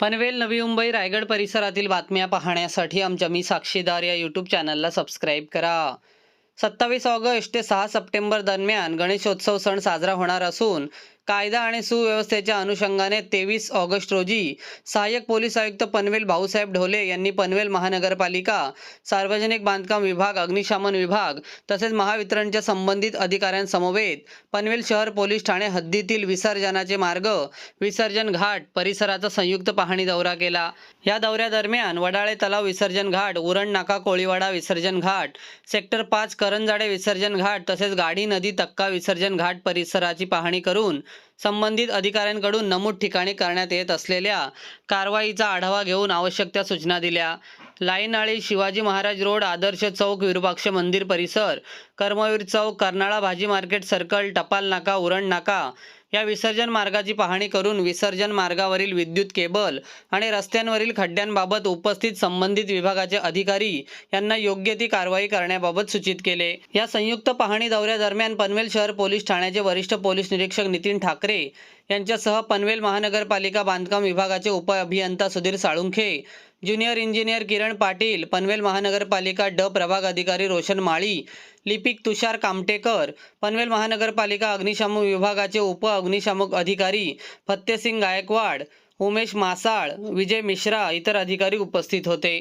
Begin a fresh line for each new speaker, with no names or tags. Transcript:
पनवेल नवी मुंबई रायगड परिसरातील बातम्या पाहण्यासाठी आमच्या मी साक्षीदार या यूट्यूब चॅनलला सबस्क्राईब करा. सत्तावीस ऑगस्ट ते सहा सप्टेंबर दरम्यान गणेशोत्सव सण साजरा होणार असून कायदा आणि सुव्यवस्थेच्या अनुषंगाने तेवीस ऑगस्ट रोजी सहाय्यक पोलीस आयुक्त पनवेल भाऊसाहेब ढोले यांनी पनवेल महानगरपालिका सार्वजनिक बांधकाम विभाग अग्निशमन विभाग तसेच महावितरणच्या संबंधित अधिकाऱ्यांसमवेत पनवेल शहर पोलीस ठाणे हद्दीतील विसर्जनाचे मार्ग विसर्जन घाट परिसराचा संयुक्त पाहणी दौरा केला. या दौऱ्यादरम्यान वडाळे तलाव विसर्जन घाट उरण नाका कोळीवाडा विसर्जन घाट सेक्टर पाच करंजाडे विसर्जन घाट तसेच गाडी नदी तक्का विसर्जन घाट परिसराची पाहणी करून संबंधित अधिकाऱ्यांकडून नमूद ठिकाणी करण्यात येत असलेल्या कारवाईचा आढावा घेऊन आवश्यक त्या सूचना दिल्या. लाईनाळी शिवाजी महाराज रोड आदर्श चौक विरुपाक्ष मंदिर परिसर कर्मवीर चौक कर्नाळा भाजी मार्केट सर्कल टपाल नाका उरण नाका या विसर्जन मार्गाची पाहणी करून विसर्जन मार्गावरील विद्युत केबल आणि रस्त्यांवरील खड्ड्यांबाबत उपस्थित संबंधित विभागाचे अधिकारी यांना योग्य ती कारवाई करण्याबाबत सूचित केले. या संयुक्त पाहणी दौऱ्यादरम्यान पनवेल शहर पोलीस ठाण्याचे वरिष्ठ पोलीस निरीक्षक नितीन ठाकरे यांच्यासह पनवेल महानगरपालिका बांधकाम विभागाचे उप अभियंता सुधीर साळुंखे ज्युनियर इंजिनियर किरण पाटील पनवेल महानगरपालिका ड प्रभाग अधिकारी रोशन माळी लिपिक तुषार कामटेकर पनवेल महानगरपालिका अग्निशामक विभागाचे उप अग्निशामक अधिकारी फत्तेसिंग गायकवाड उमेश मासाळ विजय मिश्रा इतर अधिकारी उपस्थित होते.